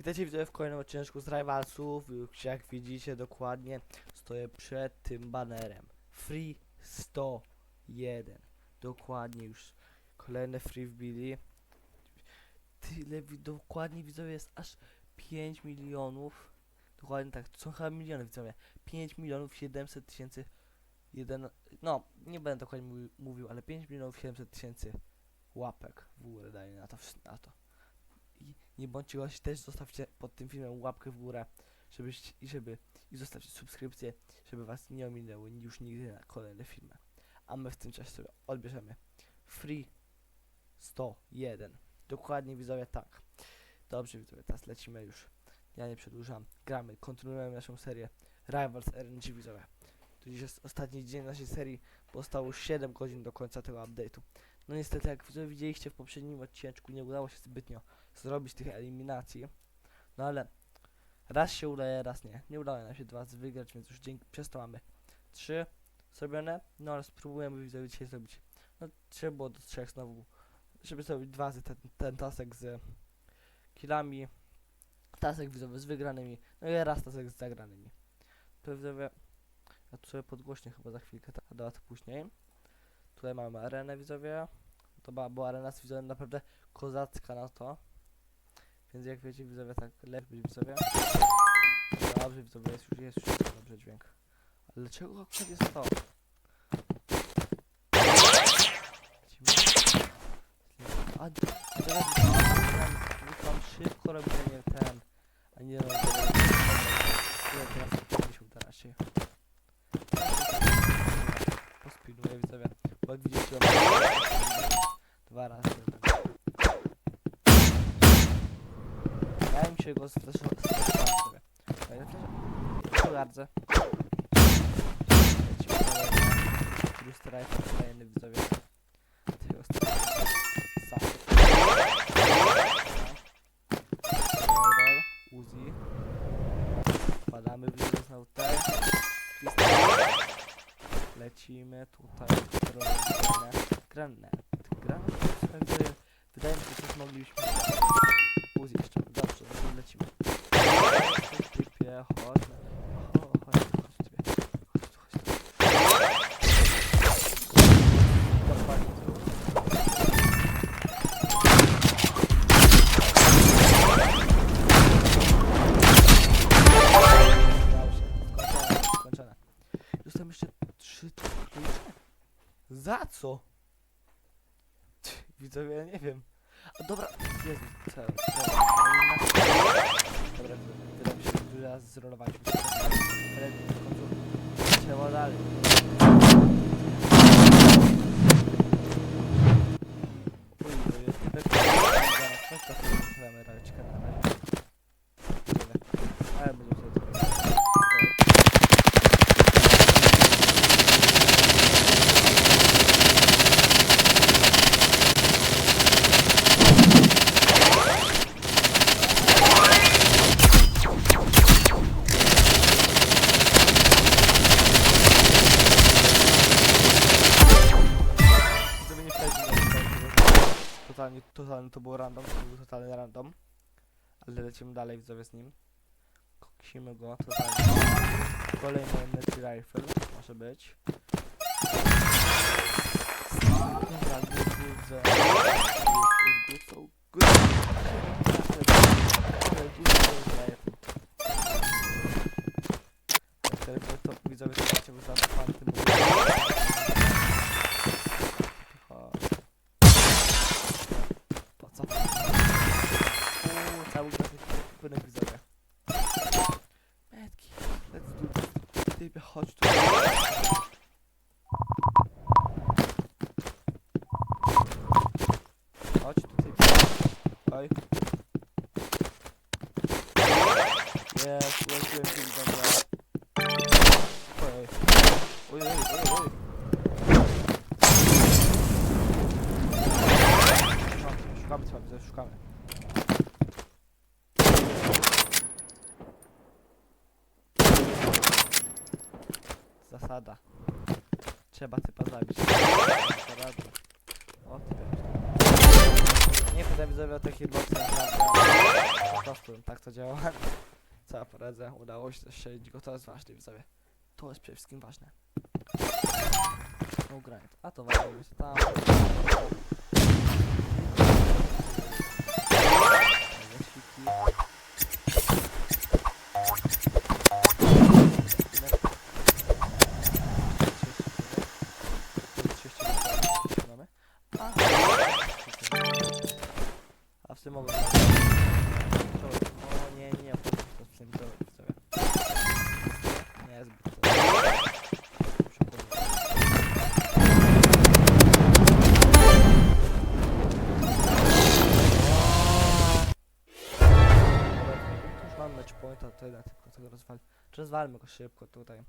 Witajcie widzowie w kolejnym odcinku z Rivalsów. Już jak widzicie dokładnie stoję przed tym banerem. Free 101. Dokładnie już kolejne free wbili. Tyle dokładnie widzowie jest aż 5 milionów. Dokładnie tak, są chyba miliony widzowie. 5 milionów 700 tysięcy. Jeden, no, nie będę dokładnie mówi- mówił, ale 5 milionów 700 tysięcy łapek w górę daję na to, na to nie bądźcie gości, też zostawcie pod tym filmem łapkę w górę, żebyście, i żeby, i zostawcie subskrypcję, żeby was nie ominęły już nigdy na kolejne filmy. A my w tym czasie sobie odbierzemy Free 101. Dokładnie widzowie tak. Dobrze widzowie, teraz lecimy już. Ja nie przedłużam. Gramy, kontynuujemy naszą serię Rivals RNG widzowie. To dziś jest ostatni dzień naszej serii, bo zostało 7 godzin do końca tego update'u. No niestety, jak widzieliście w poprzednim odcinku, nie udało się zbytnio zrobić tych eliminacji. No ale raz się udaje, raz nie. Nie udało nam się dwa razy wygrać, więc już dzięki przez to mamy trzy zrobione. No ale spróbujemy widzowie dzisiaj zrobić. No trzeba było do trzech znowu, żeby zrobić dwa razy ten, ten tasek z killami. Tasek widzowy z wygranymi. No i raz tasek z zagranymi. To widzowie. Ja tu sobie podgłośnie chyba za chwilkę, a to później. Tutaj mamy arenę widzowie. To była, arena z widzowie naprawdę kozacka na to. Więc jak wiecie widzowie, tak lepiej być widzowie. Dobrze widzowie, jest już, jest już dobrze dźwięk. Ale dlaczego akurat jest to? A, teraz szybko nie ten. A nie robię. Ile teraz 50 teraz się. Pospinuję widzowie. Bo jak widzicie, mam dwa razy. Się go zflashować sobie. Bardzo. Lecimy kolejny. Widzowie. Tego. Sam. Roll. Uzi. Wpadamy widzowie znowu tutaj. Lecimy tutaj. Granat. Granat? Granat? Wydaje mi się, że moglibyśmy Ja nie wiem. A dobra, Jezu, co, co, Dobra, wydaje mi się, że raz zrolowaliśmy. Ale w końcu trzeba dalej. Lecimy dalej widzowie z nim. Koksimy go totalnie. Kolejny energy rifle może być. Dobra, good, good, że- good, good, so ten. Tak, to zobaczcie, udało się strzelić go, to jest ważne, widzowie. To jest przede wszystkim ważne. No grind, a to walimy tam. szybko tutaj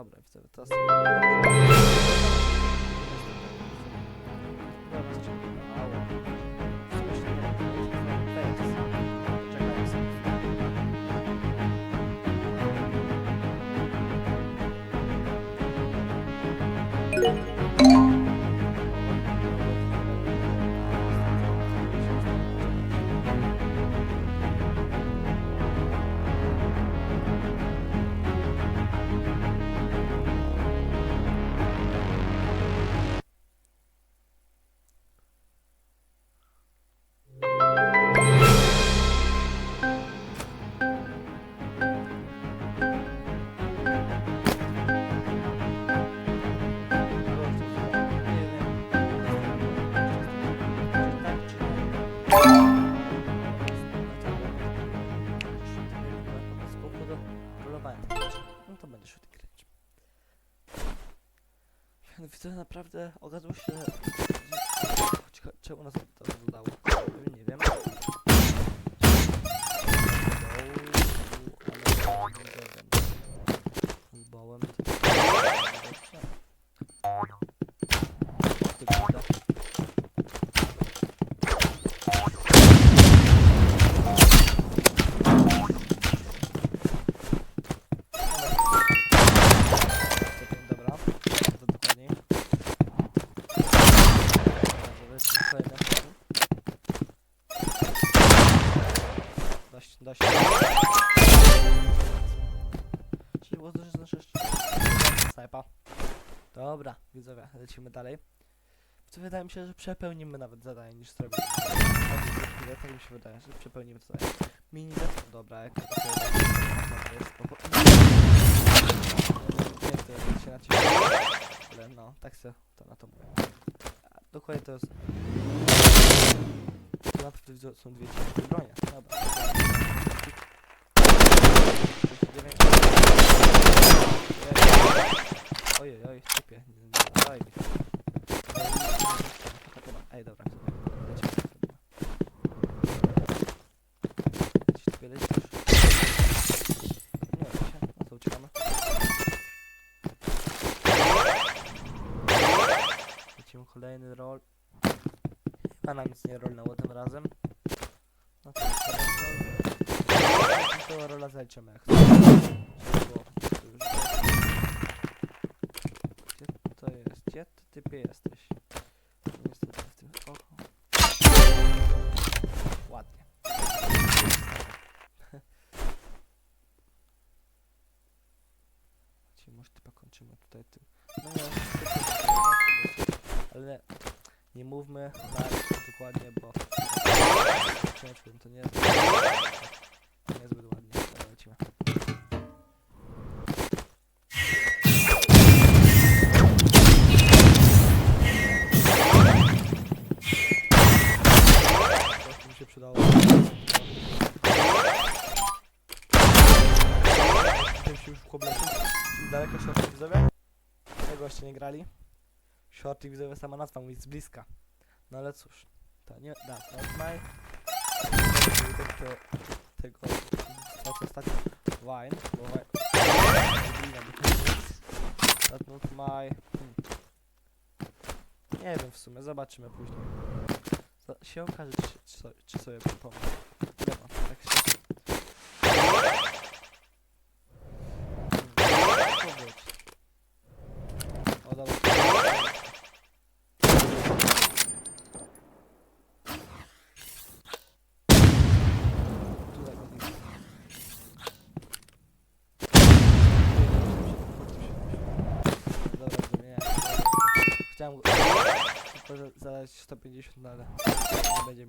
Abra efter övertastning. naprawdę okazuje się... Czemu nas Dobra, lecimy dalej. Co wydaje mi się, że przepełnimy nawet zadanie niż zrobimy. Tak mi się wydaje, że przepełnimy zadanie. Mini zespół, dobra, jak to jest się. Ale no, tak się to na to mówię. Dokładnie to jest. Są dwie ciężkie. Dobra. Nie rolnęło tym razem. No to. To rola zaliczymy jak Gdzie to jest? Gdzie ty typie jesteś? Niestety w tym... Oho. Ładnie. Ci może typa kończymy tutaj tym. No ale nie mówmy tak dokładnie, bo ciężko to nie jest niezbyt ładnie. Lecimy. Coś mi się się już w. Daleko shorty widzowie? Tego jeszcze nie grali. Shorty widzowie sama nazwa mówi z bliska. No ale cóż. To nie da. My. Tego, tego, co ostatnio Wine, bo Wine. That's not my. Hmm. Nie wiem w sumie, zobaczymy później. Za- się okaże, czy, czy, sobie- czy sobie. Dobra, tak się. Hmm, co być? O, dobra. Tutaj go widzę. Dobra, to nie. Chciałem go tylko za- zadać 150, no ale nie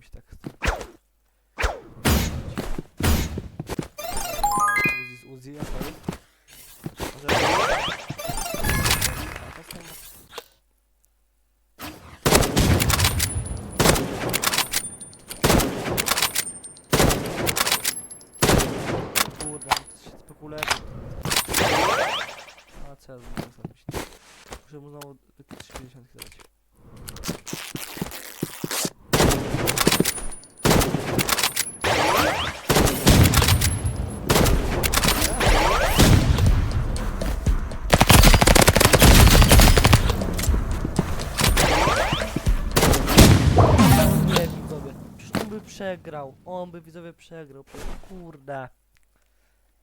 przegrał. On by widzowie przegrał. Kurde.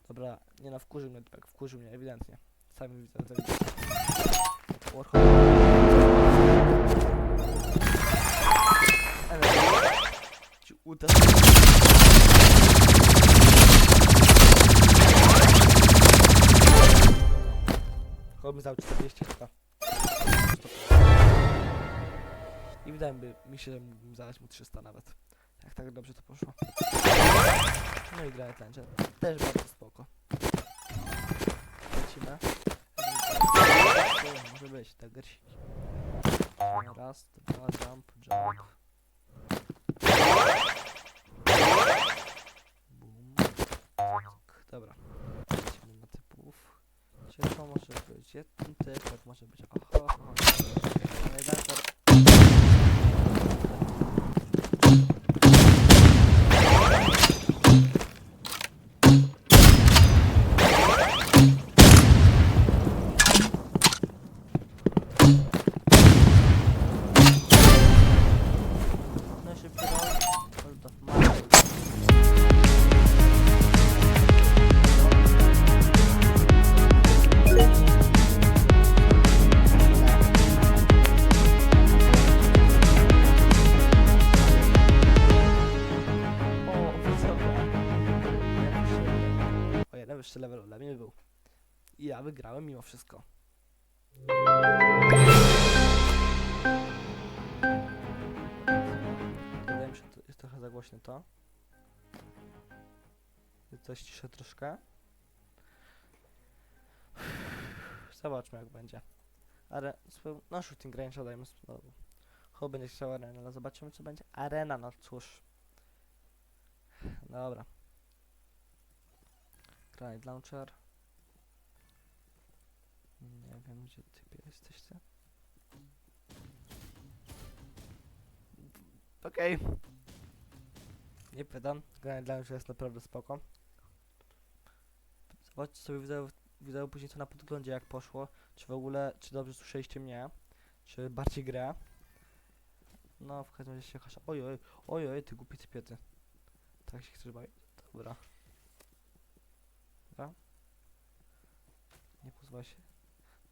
Dobra, nie no, wkurzył mnie tak, wkurzył mnie ewidentnie. Sami widzę to widzę. Warhol. Ci uda... Mi zdał 40 chyba. I wydaje mi, się, że mógłbym zadać mu 300 nawet. Jak tak dobrze to poszło. No i gra tęcze. Też bardzo spoko. Lecimy. Tu Może być, tak gersiki. Raz, dwa, jump, jump. Boom. Tak, dobra. Lecimy na typów. Gdzie to może być? Gdzie ten typek może być? Oho, oho. Elegator. Najwyższy level dla mnie był. I ja wygrałem mimo wszystko. Wydaje mi się, to jest trochę za to. Coś ciszę troszkę. Zobaczmy jak będzie. Swój- no shooting range dajmy znowu. Chyba będzie chciał arena, ale zobaczymy co będzie. Arena, no cóż. Dobra. Granite launcher. Nie wiem gdzie ty jesteście. Okej. Nie pytam. Granite launcher jest naprawdę spoko. Zobaczcie sobie wideo, wideo później co na podglądzie jak poszło. Czy w ogóle, czy dobrze słyszeliście mnie? Czy bardziej grę? No, w każdym razie się hasza. Ojoj, ojoj, ty głupi typiety. Tak się chcesz bawić? Dobra. Dobra. Nie pozwól się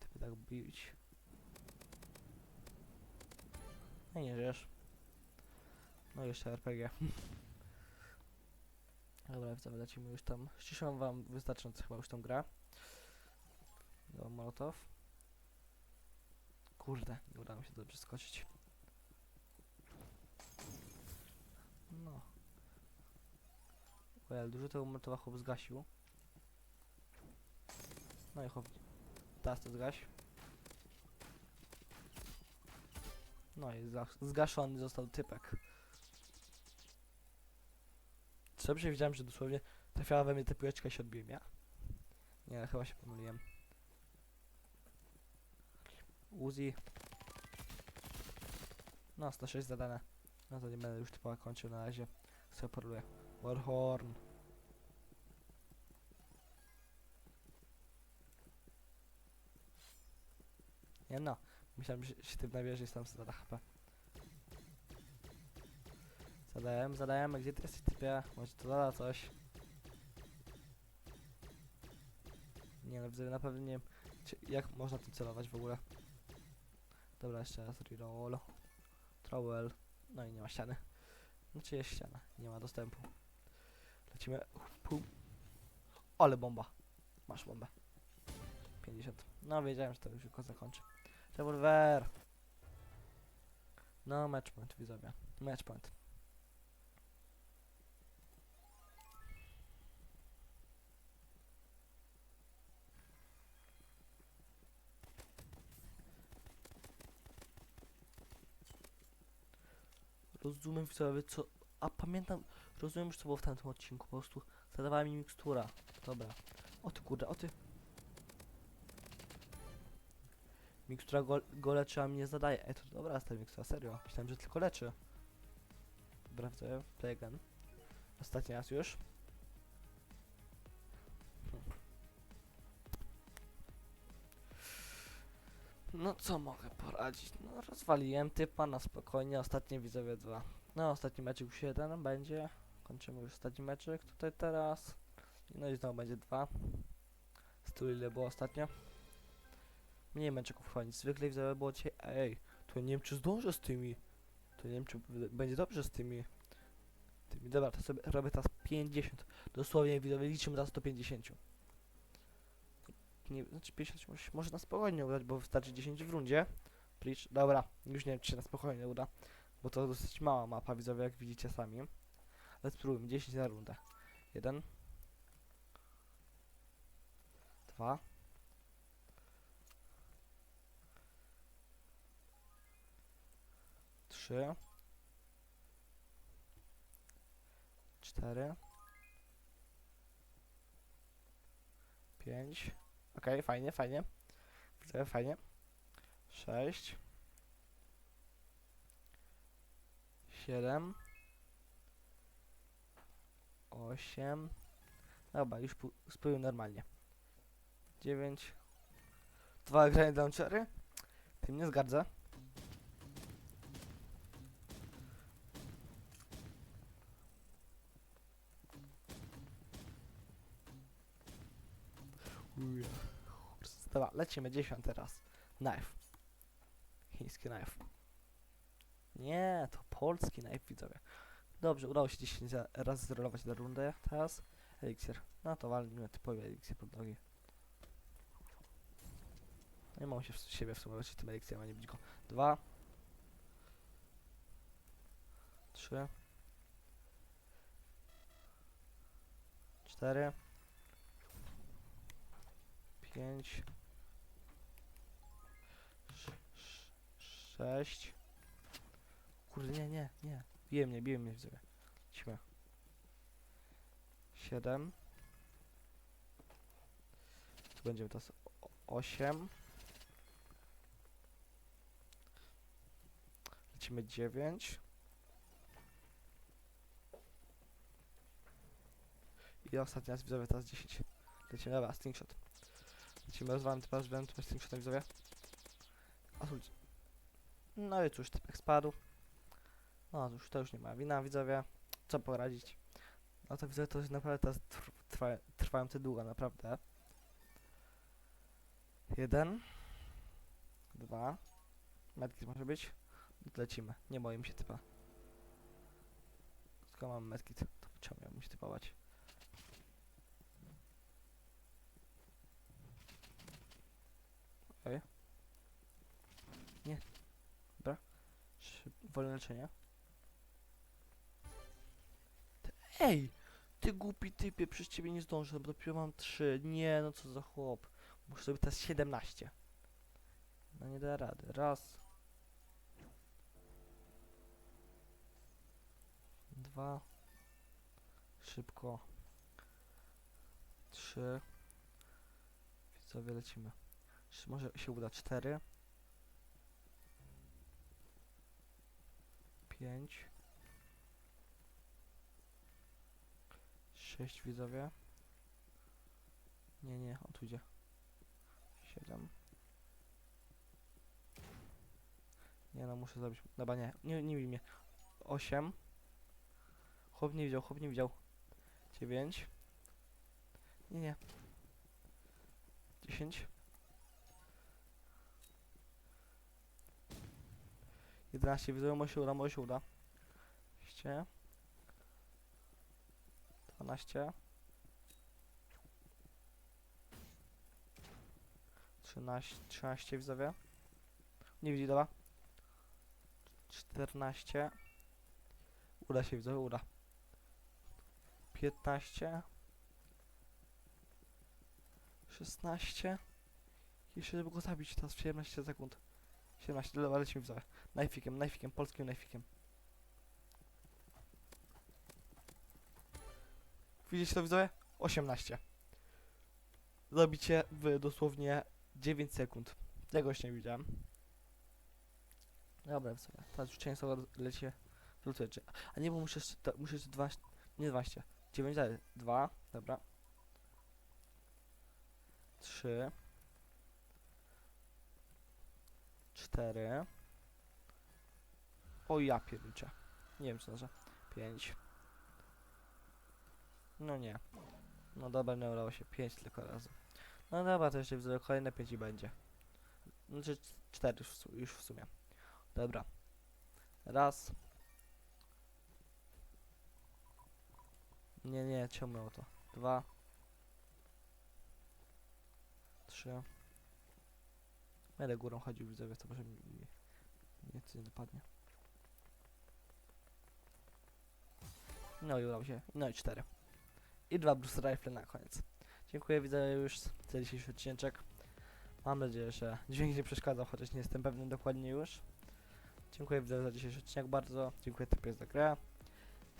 typy tak bić. No nie wiesz. No jeszcze RPG. Dobra, widzowie, lecimy już tam. Ściszam wam wystarczająco chyba już tą grę. Do Molotow. Kurde, nie udało mi się dobrze skoczyć. No. Well, dużo tego Molotowa chłop zgasił. No i chłop. Teraz to zgaś. No i zgas- zgaszony został typek. Co przewidziałem, że dosłownie trafiała we mnie ta piłeczka i się odbiłem ja? Nie, chyba się pomyliłem. Uzi. No, 106 zadane. No to nie będę już typowo kończył na razie. Porluję. Warhorn. Nie no. Myślałem, że się tym nabierze i tam zada HP. Zadałem, a gdzie ty jesteś typie? Może to zada coś? Nie no, widzę, na pewno nie wiem, jak można tym celować w ogóle. Dobra, jeszcze raz reroll. Trowel. No i nie ma ściany. Znaczy jest ściana, nie ma dostępu. Lecimy. Pum. Ale bomba. Masz bombę. 50. No wiedziałem, że to już tylko zakończy. Rewolwer. No, match point, widzowie. Match point. Rozumiem widzowie, co... A pamiętam, rozumiem już co było w tamtym odcinku, po prostu zadawała mi mikstura. Dobra. O ty kurde, o ty. Mikstura go, go leczy, a mi nie zadaje. Ej, to dobra jest ta mikstura, serio. Myślałem, że tylko leczy. Widzowie, play again. Ostatni raz już. No co mogę poradzić? No rozwaliłem typa na spokojnie, ostatnie widzowie dwa. No ostatni meczek już jeden będzie. Kończymy już ostatni meczek tutaj teraz. No i znowu będzie dwa. Z tyłu ile było ostatnio. Mniej meczeków chyba nic. Zwykle widzowie było dzisiaj. Ej, to nie wiem czy zdążę z tymi. To nie wiem czy będzie dobrze z tymi. Tymi. Dobra, to sobie robię teraz 50. Dosłownie widzowie liczymy teraz do 50. Nie, znaczy 50 może, na spokojnie udać, bo wystarczy 10 w rundzie. Preach. Dobra, już nie wiem czy się na spokojnie uda. Bo to dosyć mała mapa widzowie, jak widzicie sami. Ale spróbujmy, 10 na rundę. 1 2 3 4 5 Okej, fajnie, fajnie. Widzę, fajnie. 6 7 8 Dobra, już spłyłem normalnie. 9 Dwa granit launchery? Tym nie zgadza. Lecimy 10 teraz. Knife. Chiński knife. Nie, to polski knife, widzowie. Dobrze, udało się 10 za- razy zrolować na rundę teraz. Eliksir. No to walimy typowy eliksir pod nogi. Nie mogę się w siebie w tym eliksirem, a nie bić go. Dwa. Trzy. Cztery. Pięć. Sześć. Kurde, nie, nie, nie. Bije mnie, bije mnie widzowie. Lecimy. Siedem. Tu będziemy teraz osiem. Lecimy dziewięć. I ostatni raz widzowie, teraz 10. Lecimy, dobra, slingshot. Lecimy, rozwalam teraz, rozwalam teraz slingshotem widzowie. Asult. No i cóż, typek spadł. No, już, to już nie ma wina, widzowie. Co poradzić? No to widzę, to jest naprawdę teraz trw, trwa, trwające długo, naprawdę. Jeden. Dwa. Medkit może być? Lecimy. Nie boję się typa. Skoro mam medkit, to czemu miałbym się typować? Okej. Nie. Dobra. Leczenie. Ty- Ej! Ty głupi typie, przez ciebie nie zdążę, bo dopiero mam 3. Nie, no co za chłop. Muszę sobie teraz 17. No nie da rady. Raz. Dwa. Szybko. Trzy. Widzowie, lecimy. Może się uda? Cztery. Pięć. Sześć widzowie. Nie, nie, on tu idzie. Siedem. Nie no, muszę zrobić. Dobra, nie, nie, nie widzi mnie. Osiem. Chłop nie widział, chłop nie widział. Dziewięć. Nie, nie. Dziesięć. 11 widzę, może się uda, może się uda. 12 12 13, 13 widzowie. Nie widzi, dobra. 14 Uda się widzowie, uda. 15 16 Jeszcze żeby go zabić teraz w 17 sekund. 17, dobra, lecimy widzowie. Najfikiem, najfikiem, polskim najfikiem. Widzicie to widzowie? 18. Zabicie w dosłownie 9 sekund. Tego jeszcze nie widziałem. Dobra, widzowie. Teraz już często lecie. A nie, bo muszę jeszcze, to, muszę jeszcze 12, nie 12. 9 dalej. 2, dobra. 3 4 O ja pierniczę. Nie wiem to za. 5 No nie. No dobra, nie udało się. 5 tylko razy. No dobra, to jeszcze widzę, kolejne 5 i będzie. Znaczy 4 już, w sumie. Dobra. Raz. Nie, nie, ciągnęło to. Dwa. Trzy. Będę górą chodził, widzowie, to może mi mi- nic nie No i udało się. No i cztery. I dwa Bruce Rifle na koniec. Dziękuję widzowie już za dzisiejszy odcinek. Mam nadzieję, że dźwięk nie przeszkadzał, chociaż nie jestem pewny dokładnie już. Dziękuję widzowie za dzisiejszy odcinek bardzo. Dziękuję typie za grę.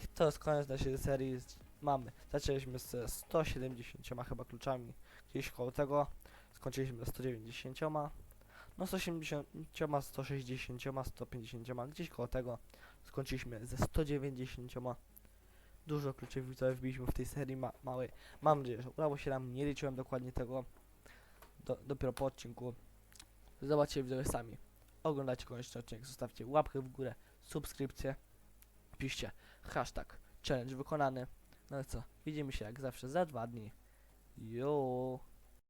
I to jest koniec naszej serii. Z- Mamy. Zaczęliśmy z 170 chyba kluczami. Gdzieś koło tego. Skończyliśmy ze 190. No 180, 160, 150, gdzieś koło tego. Skończyliśmy ze 190. Dużo kluczy widzowie wbiliśmy w tej serii ma małej. Mam nadzieję, że udało się nam. Nie liczyłem dokładnie tego. Do, dopiero po odcinku. Zobaczcie widzowie sami. Oglądajcie koniecznie odcinek, zostawcie łapkę w górę, subskrypcję. Piszcie hashtag challenge wykonany. No i co? Widzimy się jak zawsze za dwa dni. Jo.